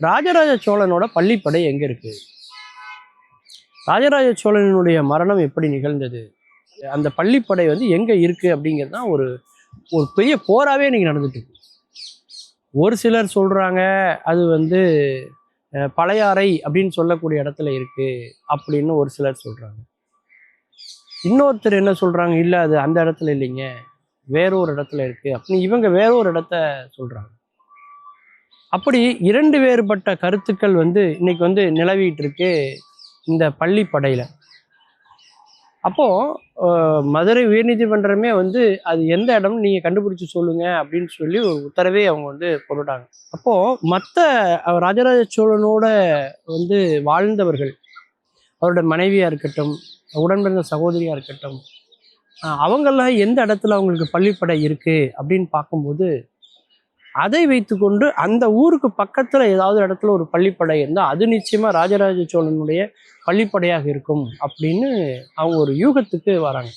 ராஜராஜ சோழனோட பள்ளிப்படை எங்க இருக்கு? ராஜராஜ சோழனுடைய மரணம் எப்படி நிகழ்ந்தது? அந்த பள்ளிப்படை வந்து எங்க இருக்கு அப்படிங்கிறது தான் ஒரு ஒரு பெரிய போராகவே இன்னைக்கு நடந்துட்டு இருக்கு. ஒரு சிலர் சொல்கிறாங்க அது வந்து பழையாறை அப்படின்னு சொல்லக்கூடிய இடத்துல இருக்குது அப்படின்னு ஒரு சிலர் சொல்கிறாங்க இன்னொருத்தர் என்ன சொல்கிறாங்க இல்லை அது அந்த இடத்துல இல்லைங்க வேறொரு இடத்துல இருக்குது அப்படின்னு இவங்க வேறொரு இடத்த சொல்கிறாங்க அப்படி இரண்டு வேறுபட்ட கருத்துக்கள் வந்து இன்னைக்கு வந்து நிலவிட்டு இருக்கு இந்த பள்ளி அப்போது மதுரை உயர்நீதிமன்றமே வந்து அது எந்த இடம்னு நீங்கள் கண்டுபிடிச்சி சொல்லுங்கள் அப்படின்னு சொல்லி ஒரு உத்தரவே அவங்க வந்து போட்டுட்டாங்க. அப்போது மற்ற ராஜராஜ சோழனோட வந்து வாழ்ந்தவர்கள் அவரோட மனைவியாக இருக்கட்டும் உடன்பிறந்த சகோதரியாக இருக்கட்டும் அவங்கெல்லாம் எந்த இடத்துல அவங்களுக்கு பள்ளிப்படை இருக்குது அப்படின்னு பார்க்கும்போது அதை வைத்துக்கொண்டு அந்த ஊருக்கு பக்கத்தில் ஏதாவது இடத்துல ஒரு பள்ளிப்படை இருந்தால் அது நிச்சயமாக ராஜராஜ சோழனுடைய பள்ளிப்படையாக இருக்கும் அப்படின்னு அவங்க ஒரு யூகத்துக்கு வராங்க.